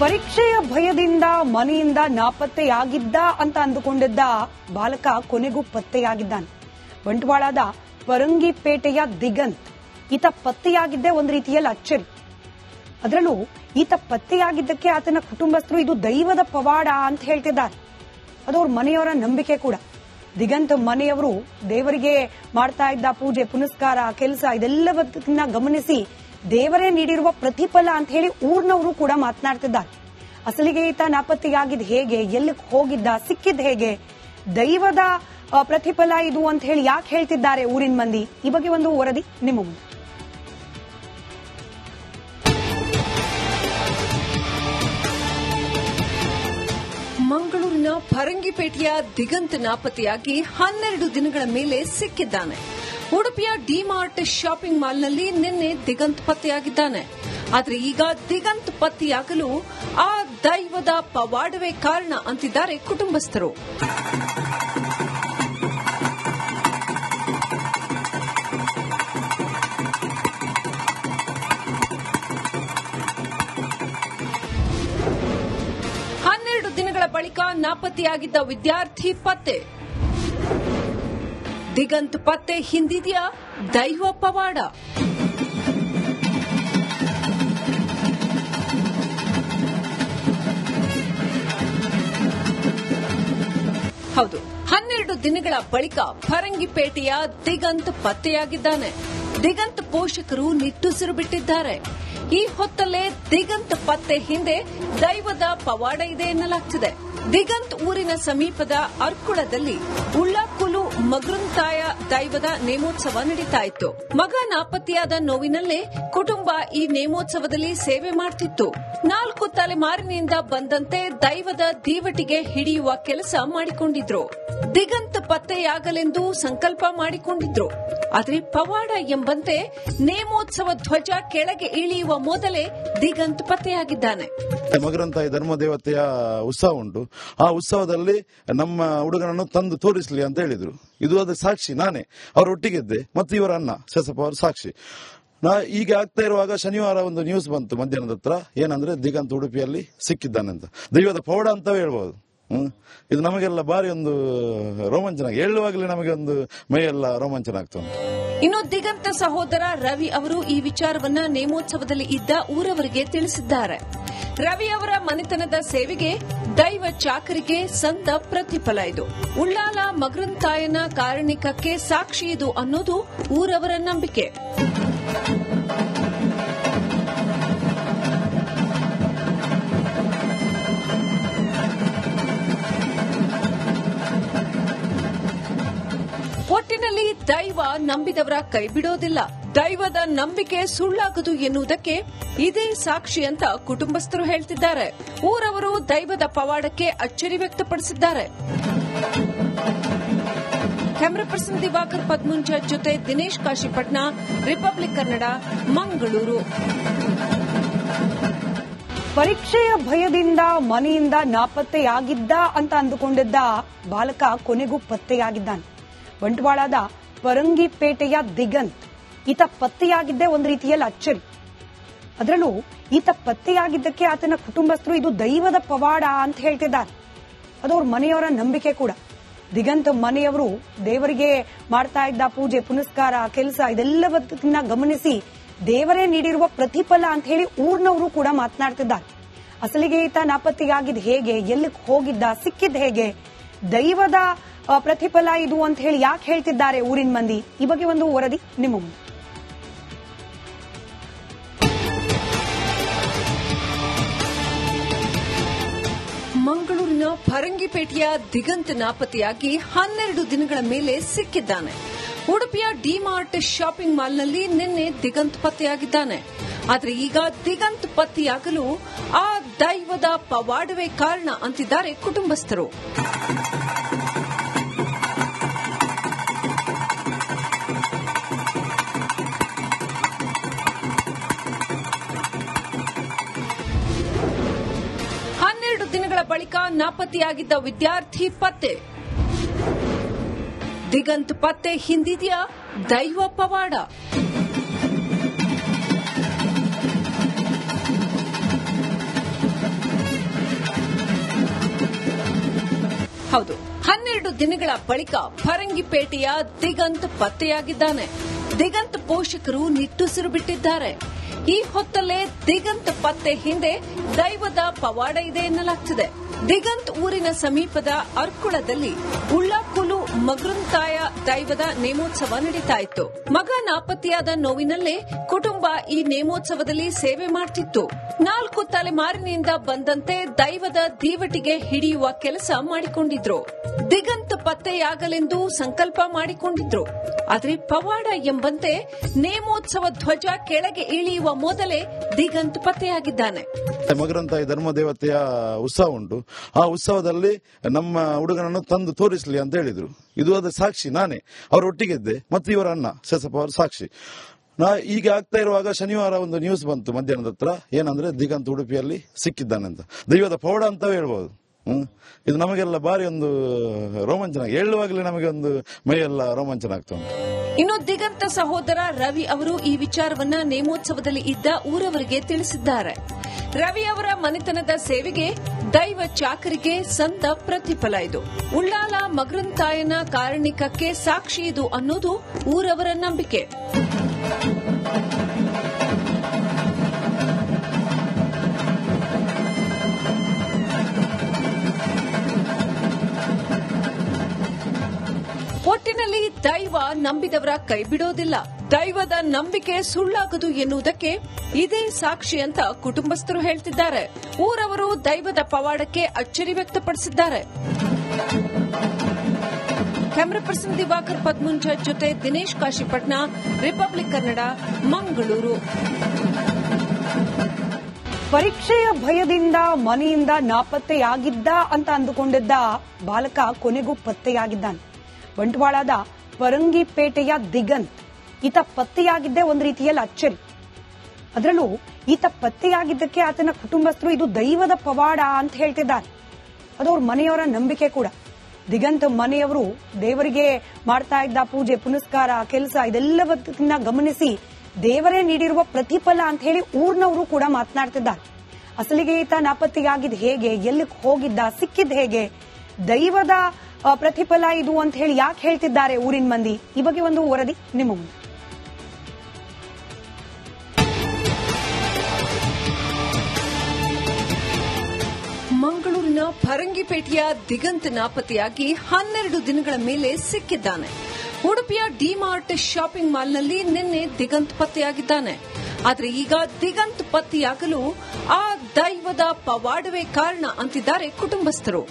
ಪರೀಕ್ಷೆಯ ಭಯದಿಂದ, ಮನೆಯಿಂದ ನಾಪತ್ತೆಯಾಗಿದ್ದ ಅಂತ ಅಂದುಕೊಂಡಿದ್ದ ಬಾಲಕ ಕೊನೆಗೂ ಪತ್ತೆಯಾಗಿದ್ದಾನೆ. ಬಂಟ್ವಾಳದ ಪರಂಗಿಪೇಟೆಯ ದಿಗಂತ್, ಈತ ಪತ್ತೆಯಾಗಿದ್ದೇ ಒಂದು ರೀತಿಯಲ್ಲಿ ಅಚ್ಚರಿ. ಅದರಲ್ಲೂ ಈತ ಪತ್ತೆಯಾಗಿದ್ದಕ್ಕೆ ಆತನ ಕುಟುಂಬಸ್ಥರು ಇದು ದೈವದ ಪವಾಡ ಅಂತ ಹೇಳ್ತಿದ್ದಾರೆ. ಅದು ಅವ್ರ ಮನೆಯವರ ನಂಬಿಕೆ ಕೂಡ. ದಿಗಂತ್ ಮನೆಯವರು ದೇವರಿಗೆ ಮಾಡ್ತಾ ಇದ್ದ ಪೂಜೆ, ಪುನಸ್ಕಾರ, ಕೆಲಸ ಇದೆಲ್ಲವನ್ನ ಗಮನಿಸಿ ದೇವರೇ ನೀಡಿರುವ ಪ್ರತಿಫಲ ಅಂತ ಹೇಳಿ ಊರ್ನವರು ಕೂಡ ಮಾತನಾಡ್ತಿದ್ದಾರೆ. ಅಸಲಿಗೆ ಈತ ನಾಪತ್ತೆಯಾಗಿದ್ ಹೇಗೆ ಎಲ್ಲಿ ಹೋಗಿದ್ದ, ಸಿಕ್ಕಿದ್ ಹೇಗೆ, ದೈವದ ಪ್ರತಿಫಲ ಇದು ಅಂತ ಹೇಳಿ ಯಾಕೆ ಹೇಳ್ತಿದ್ದಾರೆ ಊರಿನ ಮಂದಿ? ಈ ಬಗ್ಗೆ ಒಂದು ವರದಿ ನಿಮ್ಮ ಮುಂದೆ. ಮಂಗಳೂರಿನ ಫರಂಗಿಪೇಟೆಯ ದಿಗಂತ ನಾಪತ್ತೆಯಾಗಿ ಹನ್ನೆರಡು ದಿನಗಳ ಮೇಲೆ ಸಿಕ್ಕಿದ್ದಾನೆ. ಉಡುಪಿಯ ಡಿಮಾರ್ಟ್ ಶಾಪಿಂಗ್ ಮಾಲ್ನಲ್ಲಿ ನಿನ್ನೆ ದಿಗಂತ್ ಪತ್ತೆಯಾಗಿದ್ದಾನೆ. ಆದರೆ ಈಗ ದಿಗಂತ್ ಪತ್ತೆಯಾಗಲು ಆ ದೈವದ ಪವಾಡವೇ ಕಾರಣ ಅಂತಿದ್ದಾರೆ ಕುಟುಂಬಸ್ಥರು. ಹನ್ನೆರಡು ದಿನಗಳ ಬಳಿಕ ನಾಪತ್ತೆಯಾಗಿದ್ದ ವಿದ್ಯಾರ್ಥಿ ಪತ್ತೆ. ದಿಗಂತ್ ಪತ್ತೆ ಹಿಂದಿದೆಯಾ? ದೈವ ಪವಾಡ. ಹೌದು, ಹನ್ನೆರಡು ದಿನಗಳ ಬಳಿಕ ಫರಂಗಿಪೇಟೆಯ ದಿಗಂತ್ ಪತ್ತೆಯಾಗಿದ್ದಾನೆ. ದಿಗಂತ್ ಪೋಷಕರು ನಿಟ್ಟುಸಿರು ಬಿಟ್ಟಿದ್ದಾರೆ. ಈ ಹೊತ್ತಲ್ಲೇ ದಿಗಂತ್ ಪತ್ತೆ ಹಿಂದೆ ದೈವದ ಪವಾಡ ಇದೆ ಎನ್ನಲಾಗ್ತಿದೆ. ದಿಗಂತ್ ಊರಿನ ಸಮೀಪದ ಅರ್ಕುಳದಲ್ಲಿ ಉಳ್ಳಾಕುಲು ಮಗ್ರುಂತಾಯ ದೈವದ ನೇಮೋತ್ಸವ ನಡೀತಾ ಇತ್ತು. ಮಗ ನಾಪತ್ತೆಯಾದ ನೋವಿನಲ್ಲೇ ಕುಟುಂಬ ಈ ನೇಮೋತ್ಸವದಲ್ಲಿ ಸೇವೆ ಮಾಡ್ತಿತ್ತು. ನಾಲ್ಕು ತಲೆಮಾರಿನಿಂದ ಬಂದಂತೆ ದೈವದ ದೀವಟಿಗೆ ಹಿಡಿಯುವ ಕೆಲಸ ಮಾಡಿಕೊಂಡಿದ್ರು. ದಿಗಂತ ಪತ್ತೆಯಾಗಲೆಂದು ಸಂಕಲ್ಪ ಮಾಡಿಕೊಂಡಿದ್ರು. ಆದ್ರೆ ಪವಾಡ ಎಂಬಂತೆ ನೇಮೋತ್ಸವ ಧ್ವಜ ಕೆಳಗೆ ಇಳಿಯುವ ಮೊದಲೇ ದಿಗಂತ್ ಪತ್ತೆಯಾಗಿದ್ದಾನೆ. ಮಗರಂತ ಧರ್ಮ ದೇವತೆಯ ಉತ್ಸವ ಉಂಟು. ಆ ಉತ್ಸವದಲ್ಲಿ ನಮ್ಮ ಹುಡುಗನನ್ನು ತಂದು ತೋರಿಸಲಿ ಅಂತ ಹೇಳಿದ್ರು. ಇದು ಅದು ಸಾಕ್ಷಿ, ನಾನೇ. ಅವರ ಒಟ್ಟಿಗಿದ್ದೆ, ಮತ್ತು ಇವರ ಅಣ್ಣ ಶೇಷಪ್ಪ ಅವರು ಸಾಕ್ಷಿ. ನಾ ಈಗ ಆಗ್ತಾ ಇರುವಾಗ ಶನಿವಾರ ಒಂದು ನ್ಯೂಸ್ ಬಂತು ಮಧ್ಯಾಹ್ನದ ಹತ್ರ. ಏನಂದ್ರೆ ದಿಗಂತ್ ಉಡುಪಿಯಲ್ಲಿ ಸಿಕ್ಕಿದ್ದಾನೆ ಅಂತ. ದೈವದ ಪೌಡ ಅಂತ ಹೇಳ್ಬೋದು. ಇದು ನಮಗೆಲ್ಲ ಬಾರಿ ಒಂದು ರೋಮಾಂಚನ. ಹೇಳುವಾಗಲೇ ನಮಗೆ ಒಂದು ಮೈಯೆಲ್ಲ ರೋಮಾಂಚನ ಆಗ್ತಾ ಉಂಟು ಇನ್ನು ದಿಗಂತ ಸಹೋದರ ರವಿ ಅವರು ಈ ವಿಚಾರವನ್ನ ನೇಮೋತ್ಸವದಲ್ಲಿ ಇದ್ದ ಊರವರಿಗೆ ತಿಳಿಸಿದ್ದಾರೆ. ರವಿ ಅವರ ಮನೆತನದ ಸೇವೆಗೆ, ದೈವ ಚಾಕರಿಗೆ ಸಂತ ಪ್ರತಿಫಲ ಇದು. ಉಳ್ಳಾಲ ಮಗರಂತಾಯನ ಕಾರಣಿಕಕ್ಕೆ ಸಾಕ್ಷಿ ಇದು ಅನ್ನೋದು ಊರವರ ನಂಬಿಕೆ. ದೈವ ನಂಬಿದವರ ಕೈ ಬಿಡೋದಿಲ್ಲ. ದೈವದ ನಂಬಿಕೆ ಸುಳ್ಳಾಗದು ಎನ್ನುವುದಕ್ಕೆ ಇದೇ ಸಾಕ್ಷಿ ಅಂತ ಕುಟುಂಬಸ್ಥರು ಹೇಳ್ತಿದ್ದಾರೆ. ಊರವರು ದೈವದ ಪವಾಡಕ್ಕೆ ಅಚ್ಚರಿ ವ್ಯಕ್ತಪಡಿಸಿದ್ದಾರೆ. ಕ್ಯಾಮರಾ ಪರ್ಸನ್ ದಿವಾಕರ್ ಪದ್ಮುಂಜ ಜೊತೆ ದಿನೇಶ್ ಕಾಶಿಪಟ್ನ ರಿಪಬ್ಲಿಕ್ ಕನ್ನಡ, ಮಂಗಳೂರು. ಪರೀಕ್ಷೆಯ ಭಯದಿಂದ ಮನೆಯಿಂದ ನಾಪತ್ತೆಯಾಗಿದ್ದ ಅಂತ ಅಂದುಕೊಂಡಿದ್ದ ಬಾಲಕ ಕೊನೆಗೂ ಪತ್ತೆಯಾಗಿದ್ದಾನೆ. ಬಂಟ್ವಾಳದ ಪರಂಗಿಪೇಟೆಯ ದಿಗಂತ್. ಈತ ಪತ್ತೆಯಾಗಿದ್ದೇ ಒಂದು ರೀತಿಯಲ್ಲಿ ಅಚ್ಚರಿ. ಅದರಲ್ಲೂ ಈತ ಪತ್ತೆಯಾಗಿದ್ದಕ್ಕೆ ಆತನ ಕುಟುಂಬಸ್ಥರು ಇದು ದೈವದ ಪವಾಡ ಅಂತ ಹೇಳ್ತಿದ್ದಾರೆ. ಅದು ಅವ್ರ ಮನೆಯವರ ನಂಬಿಕೆ ಕೂಡ. ದಿಗಂತ್ ಮನೆಯವರು ದೇವರಿಗೆ ಮಾಡ್ತಾ ಇದ್ದ ಪೂಜೆ, ಪುನಸ್ಕಾರ, ಕೆಲಸ ಇದೆಲ್ಲವನ್ನ ಗಮನಿಸಿ ದೇವರೇ ನೀಡಿರುವ ಪ್ರತಿಫಲ ಅಂತ ಹೇಳಿ ಊರ್ನವರು ಕೂಡ ಮಾತನಾಡ್ತಿದ್ದಾರೆ. ಅಸಲಿಗೆ ಈತ ನಾಪತ್ತೆಯಾಗಿದ್ ಹೇಗೆ ಎಲ್ಲಿ ಹೋಗಿದ್ದ, ಸಿಕ್ಕಿದ್ ಹೇಗೆ, ದೈವದ ಪ್ರತಿಫಲ ಇದು ಅಂತ ಹೇಳಿ ಯಾಕೆ ಹೇಳ್ತಿದ್ದಾರೆ ಊರಿನ ಮಂದಿ? ಈ ಬಗ್ಗೆ ಒಂದು ವರದಿ ನಿಮ್ಮ ಮಂಗಳೂರಿನ ಫರಂಗಿಪೇಟೆಯ ದಿಗಂತ್ ನಾಪತ್ತೆಯಾಗಿ ಹನ್ನೆರಡು ದಿನಗಳ ಮೇಲೆ ಸಿಕ್ಕಿದ್ದಾನೆ. ಉಡುಪಿಯ ಡಿಮಾರ್ಟ್ ಶಾಪಿಂಗ್ ಮಾಲ್ನಲ್ಲಿ ನಿನ್ನೆ ದಿಗಂತ್ ಪತ್ತೆಯಾಗಿದ್ದಾನೆ. ಆದರೆ ಈಗ ದಿಗಂತ್ ಪತ್ತೆಯಾಗಲು ಆ ದೈವದ ಪವಾಡವೇ ಕಾರಣ ಅಂತಿದ್ದಾರೆ ಕುಟುಂಬಸ್ಥರು. ಬಳಿಕ ನಾಪತ್ತೆಯಾಗಿದ್ದ ವಿದ್ಯಾರ್ಥಿ ಪತ್ತೆ. ದಿಗಂತ್ ಪತ್ತೆ ಹಿಂದಿದೆಯಾ? ದೈವ ಪವಾಡ. ಹೌದು, ಹನ್ನೆರಡು ದಿನಗಳ ಬಳಿಕ ಫರಂಗಿಪೇಟೆಯ ದಿಗಂತ್ ಪತ್ತೆಯಾಗಿದ್ದಾನೆ. ದಿಗಂತ್ ಪೋಷಕರು ನಿಟ್ಟುಸಿರು ಬಿಟ್ಟಿದ್ದಾರೆ. ಈ ಹೊತ್ತಲ್ಲೇ ದಿಗಂತ್ ಪತ್ತೆ ಹಿಂದೆ ದೈವದ ಪವಾಡ ಇದೆ ಎನ್ನಲಾಗ್ತಿದೆ. ದಿಗಂತ್ ಊರಿನ ಸಮೀಪದ ಅರ್ಕುಳದಲ್ಲಿ ಉಳ್ಳಾಕುಲು ಮಗೃಂತಾಯ ದೈವದ ನೇಮೋತ್ಸವ ನಡೀತಾ ಇತ್ತು. ಮಗ ನಾಪತ್ತೆಯಾದ ನೋವಿನಲ್ಲೇ ಕುಟುಂಬ ಈ ನೇಮೋತ್ಸವದಲ್ಲಿ ಸೇವೆ ಮಾಡ್ತಿತ್ತು. ನಾಲ್ಕು ತಲೆಮಾರಿನಿಂದ ಬಂದಂತೆ ದೈವದ ದೀವಟಿಗೆ ಹಿಡಿಯುವ ಕೆಲಸ ಮಾಡಿಕೊಂಡಿದ್ರು. ದಿಗಂತ ಪತ್ತೆಯಾಗಲೆಂದು ಸಂಕಲ್ಪ ಮಾಡಿಕೊಂಡಿದ್ರು. ಆದರೆ ಪವಾಡ ಎಂಬಂತೆ ನೇಮೋತ್ಸವ ಧ್ವಜ ಕೆಳಗೆ ಇಳಿಯುವ ಮೊದಲೇ ದಿಗಂತ ಪತ್ತೆಯಾಗಿದ್ದಾನೆ. ಮಗರಂತ ಧರ್ಮ ದೇವತೆಯ ಉತ್ಸವ ಉಂಟು. ಆ ಉತ್ಸವದಲ್ಲಿ ನಮ್ಮ ಹುಡುಗನನ್ನು ತಂದು ತೋರಿಸಲಿ ಅಂತ ಹೇಳಿದ್ರು. ಇದು ಅದ ಸಾಕ್ಷಿ, ನಾನೇ. ಅವರೊಟ್ಟಿಗೆ ಇದ್ದೆ ಮತ್ತು ಇವರ ಅಣ್ಣ ಶೇಷಪ್ಪ ಅವರು ಸಾಕ್ಷಿ. ನಾ ಈಗ ಆಗ್ತಾ ಇರುವಾಗ ಶನಿವಾರ ಒಂದು ನ್ಯೂಸ್ ಬಂತು ಮಧ್ಯಾಹ್ನದ ಹತ್ರ. ಏನಂದ್ರೆ ದಿಗಂತ್ ಉಡುಪಿಯಲ್ಲಿ ಸಿಕ್ಕಿದ್ದಾನೆ ಅಂತ ದೈವದ ಪೌಡ ಅಂತ ಹೇಳ್ಬೋದು. ಹ್ಮ್? ಇದು ನಮಗೆಲ್ಲ ಬಾರಿ ಒಂದು ರೋಮಾಂಚನ. ಹೇಳುವಾಗಲೇ ನಮಗೆ ಒಂದು ಮೈಯೆಲ್ಲ ರೋಮಾಂಚನ ಆಗ್ತಾ ಉಂಟು. ಇನ್ನು ದಿಗಂತ ಸಹೋದರ ರವಿ ಅವರು ಈ ವಿಚಾರವನ್ನ ನೇಮೋತ್ಸವದಲ್ಲಿ ಇದ್ದ ಊರವರಿಗೆ ತಿಳಿಸಿದ್ದಾರೆ. ರವಿ ಅವರ ಮನೆತನದ ಸೇವೆಗೆ ದೈವ ಚಾಕರಿಗೆ ಸಂತ ಪ್ರತಿಫಲ ಇದು. ಉಳ್ಳಾಲ ಮಗ್ರಂತಾಯನ ಕಾರಣಿಕಕ್ಕೆ ಸಾಕ್ಷಿ ಇದು ಅನ್ನೋದು ಊರವರ ನಂಬಿಕೆ. ನಂಬಿದವರ ಕೈ ಬಿಡೋದಿಲ್ಲ ದೈವದ ನಂಬಿಕೆ ಸುಳ್ಳಾಗದು ಎನ್ನುವುದಕ್ಕೆ ಇದೇ ಸಾಕ್ಷಿ ಅಂತ ಕುಟುಂಬಸ್ಥರು ಹೇಳ್ತಿದ್ದಾರೆ. ಊರವರು ದೈವದ ಪವಾಡಕ್ಕೆ ಅಚ್ಚರಿ ವ್ಯಕ್ತಪಡಿಸಿದ್ದಾರೆ. ಕ್ಯಾಮರಾ ಪರ್ಸನ್ ದಿವಾಕರ್ ಪದ್ಮುಂಜ ಜೊತೆ ದಿನೇಶ್ ಕಾಶಿಪಟ್ನ, ರಿಪಬ್ಲಿಕ್ ಕನ್ನಡ, ಮಂಗಳೂರು. ಪರೀಕ್ಷೆಯ ಭಯದಿಂದ ಮನೆಯಿಂದ ನಾಪತ್ತೆಯಾಗಿದ್ದ ಅಂತ ಅಂದುಕೊಂಡಿದ್ದ ಬಾಲಕ ಕೊನೆಗೂ ಪತ್ತೆಯಾಗಿದ್ದಾನೆ. ಬಂಟ್ವಾಳದ ಪರಂಗಿಪೇಟೆಯ ದಿಗಂತ್. ಈತ ಪತ್ತೆಯಾಗಿದ್ದೇ ಒಂದು ರೀತಿಯಲ್ಲಿ ಅಚ್ಚರಿ. ಅದರಲ್ಲೂ ಈತ ಪತ್ತೆಯಾಗಿದ್ದಕ್ಕೆ ಆತನ ಕುಟುಂಬಸ್ಥರು ಇದು ದೈವದ ಪವಾಡ ಅಂತ ಹೇಳ್ತಿದ್ದಾರೆ. ಅದು ಅವ್ರ ಮನೆಯವರ ನಂಬಿಕೆ ಕೂಡ. ದಿಗಂತ ಮನೆಯವರು ದೇವರಿಗೆ ಮಾಡ್ತಾ ಇದ್ದ ಪೂಜೆ, ಪುನಸ್ಕಾರ, ಕೆಲಸ ಇದೆಲ್ಲವನ್ನ ಗಮನಿಸಿ ದೇವರೇ ನೀಡಿರುವ ಪ್ರತಿಫಲ ಅಂತ ಹೇಳಿ ಊರ್ನವರು ಕೂಡ ಮಾತನಾಡ್ತಿದ್ದಾರೆ. ಅಸಲಿಗೆ ಈತ ನಾಪತ್ತೆಯಾಗಿದ್ ಹೇಗೆ ಎಲ್ಲಿ ಹೋಗಿದ್ದ ಸಿಕ್ಕಿದ್ದ ಹೇಗೆ, ದೈವದ ಪ್ರತಿಫಲ ಇದು ಅಂತ ಹೇಳಿ ಯಾಕೆ ಹೇಳ್ತಿದ್ದಾರೆ ಊರಿನ ಮಂದಿ? ಈ ಬಗ್ಗೆ ಒಂದು ವರದಿ ನಿಮ್ಮ ಮುಂದೆ. ಮಂಗಳೂರಿನ ಫರಂಗಿಪೇಟೆಯ ದಿಗಂತ ನಾಪತ್ತೆಯಾಗಿ ಹನ್ನೆರಡು ದಿನಗಳ ಮೇಲೆ ಸಿಕ್ಕಿದ್ದಾನೆ. ಉಡುಪಿಯ ಡಿಮಾರ್ಟ್ ಶಾಪಿಂಗ್ ಮಾಲ್ನಲ್ಲಿ ನಿನ್ನೆ ದಿಗಂತ್ ಪತ್ತೆಯಾಗಿದ್ದಾನೆ. ಆದರೆ ಈಗ ದಿಗಂತ್ ಪತ್ತೆಯಾಗಲು ಆ ದೈವದ ಪವಾಡವೇ ಕಾರಣ ಅಂತಿದ್ದಾರೆ ಕುಟುಂಬಸ್ಥರು.